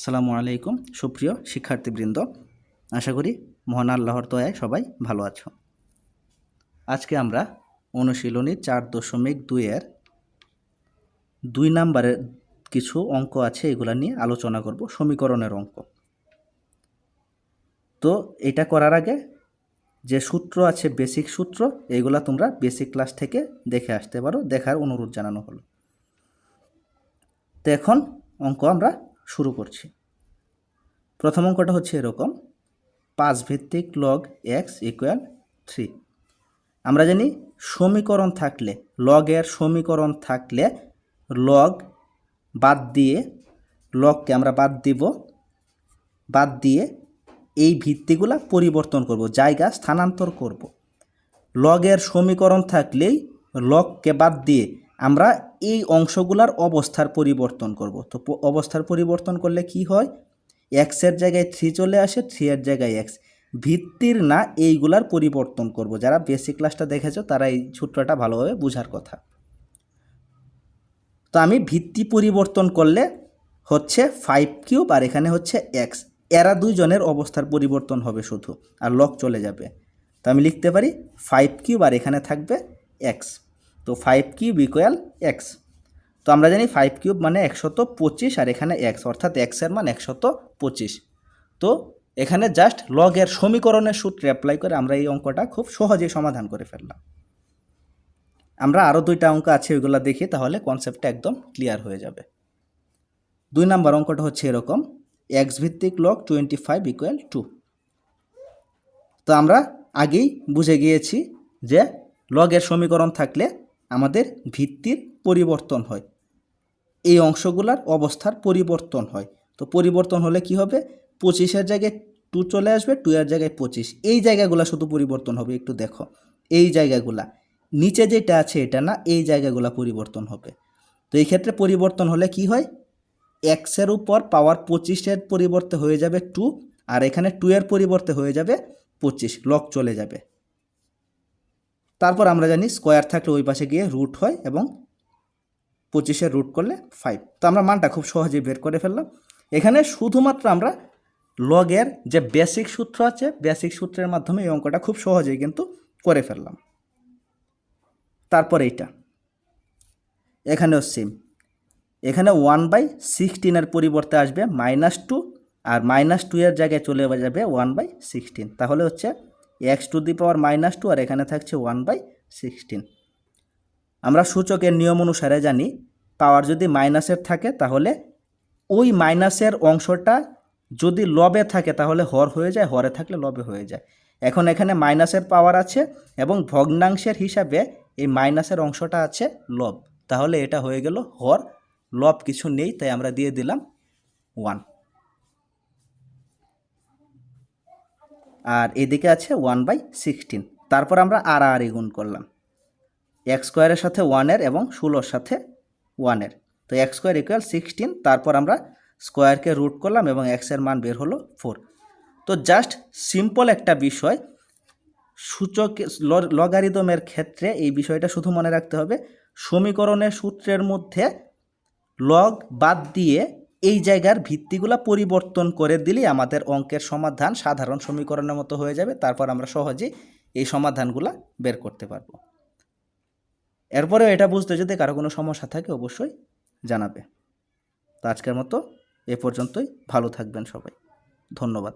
আসসালামু আলাইকুম, সুপ্রিয় শিক্ষার্থীবৃন্দ। আশা করি মহান আল্লাহর দয়ায় সবাই ভালো আছো। আজকে আমরা অনুশীলনী চার দশমিক দুইয়ের দুই নাম্বারের কিছু অঙ্ক আছে, এগুলা নিয়ে আলোচনা করব, সমীকরণের অঙ্ক। তো এটা করার আগে যে সূত্র আছে, বেসিক সূত্র, এগুলা তোমরা বেসিক ক্লাস থেকে দেখে আসতে পারো, দেখার অনুরোধ জানানো হলো। তো এখন অঙ্ক আমরা শুরু করছি। প্রথম অঙ্কটা হচ্ছে এরকম। পাঁচ ভিত্তিক লগ এক্স ইকুয়াল থ্রি আমরা জানি সমীকরণ থাকলে লগের সমীকরণ থাকলে লগ বাদ দিয়ে লগকে আমরা বাদ দিব। বাদ দিয়ে এই ভিত্তিগুলা পরিবর্তন করব, জায়গা স্থানান্তর করব। লগের সমীকরণ থাকলেই লগকে বাদ দিয়ে আমরা এই অংশগুলার অবস্থার পরিবর্তন করব। তো অবস্থার পরিবর্তন করলে কি হয়? এক্সের জায়গায় থ্রি চলে আসে থ্রি এর জায়গায় এক্স ভিত্তির না এইগুলার পরিবর্তন করব। যারা বেসিক ক্লাসটা দেখেছ, তারা এই সূত্রটা ভালোভাবে বোঝার কথা। তো আমি ভিত্তি পরিবর্তন করলে হচ্ছে ফাইভ কিউব আর এখানে হচ্ছে এক্স এরা দুইজনের অবস্থার পরিবর্তন হবে শুধু, আর লক চলে যাবে। তো আমি লিখতে পারি ফাইভ কিউব আর এখানে থাকবে এক্স তো ফাইভ কিউব ইকুয়াল এক্স তো আমরা জানি ফাইভ কিউব মানে একশত পঁচিশ আর এখানে এক্স অর্থাৎ এক্সের মান একশত পঁচিশ। তো এখানে জাস্ট লগের সমীকরণের সূত্রে অ্যাপ্লাই করে আমরা এই অঙ্কটা খুব সহজেই সমাধান করে ফেললাম। আমরা আরও দুইটা অঙ্ক আছে, ওইগুলো দেখি, তাহলে কনসেপ্টটা একদম ক্লিয়ার হয়ে যাবে। দুই নাম্বার অঙ্কটা হচ্ছে এরকম এক্স ভিত্তিক log twenty five equal to তো আমরা আগেই বুঝে গিয়েছি যে লগের সমীকরণ থাকলে আমাদের ভিত্তির পরিবর্তন হয়। এই অংশগুলার অবস্থার পরিবর্তন হয়। তো পরিবর্তন হলে কি হবে? পঁচিশের জায়গায় টু চলে আসবে, টু এর জায়গায় পঁচিশ। এই জায়গাগুলো শুধু পরিবর্তন হবে, একটু দেখো। এই জায়গাগুলা। নিচে যেটা আছে এটা না, এই জায়গাগুলা পরিবর্তন হবে। তো এই ক্ষেত্রে পরিবর্তন হলে কি হয়? এক্সের উপর পাওয়ার পঁচিশের পরিবর্তে হয়ে যাবে টু, আর এখানে টু এর পরিবর্তে হয়ে যাবে পঁচিশ লক চলে যাবে। তারপর আমরা জানি স্কোয়ার থাকলে ওই পাশে গিয়ে রুট হয় এবং পঁচিশের রুট করলে ফাইভ। তো আমরা মানটা খুব সহজেই বের করে ফেললাম। এখানে শুধুমাত্র আমরা লগের যে বেসিক সূত্র আছে, বেসিক সূত্রের মাধ্যমে এই অঙ্কটা খুব সহজেই কিন্তু করে ফেললাম। তারপর এইটা। এখানেও সেম এখানে ওয়ান বাই সিক্সটিনের পরিবর্তে আসবে মাইনাস টু আর মাইনাস টু এর জায়গায় চলে যাবে ওয়ান বাই সিক্সটিন তাহলে হচ্ছে x to the power minus two আর এখানে থাকছে ওয়ান বাই সিক্সটিন। আমরা সূচকের নিয়ম অনুসারে জানি, পাওয়ার যদি মাইনাসের থাকে তাহলে ওই মাইনাসের অংশটা যদি লবে থাকে তাহলে হর হয়ে যায়, হরে থাকলে লবে হয়ে যায়। এখন এখানে মাইনাসের পাওয়ার আছে এবং ভগ্নাংশের হিসাবে এই মাইনাসের অংশটা আছে লব। তাহলে এটা হয়ে গেল হর, লব কিছু নেই, তাই আমরা দিয়ে দিলাম ওয়ান। আর এদিকে আছে ওয়ান বাই সিক্সটিন তারপর আমরা আর আর গুণ করলাম। এক্স স্কোয়ারের সাথে ওয়ানের এবং ষোলোর সাথে ওয়ানের তো এক্স স্কোয়ার ইকুয়াল সিক্সটিন তারপর আমরা স্কোয়ারকে রুট করলাম এবং এক্সের মান বের হলো ফোর তো জাস্ট সিম্পল একটা বিষয়, সূচক লগারিদমের ক্ষেত্রে এই বিষয়টা শুধু মনে রাখতে হবে, সমীকরণের সূত্রের মধ্যে লগ বাদ দিয়ে এই জায়গার ভিত্তিগুলো পরিবর্তন করে দিলেই আমাদের অঙ্কের সমাধান সাধারণ সমীকরণের মতো হয়ে যাবে। তারপর আমরা সহজে এই সমাধানগুলা বের করতে পারব। এরপরেও এটা বুঝতে যদি কারও কোনো সমস্যা থাকে অবশ্যই জানাবে। তো আজকের মতো এ পর্যন্তই। ভালো থাকবেন সবাই। ধন্যবাদ।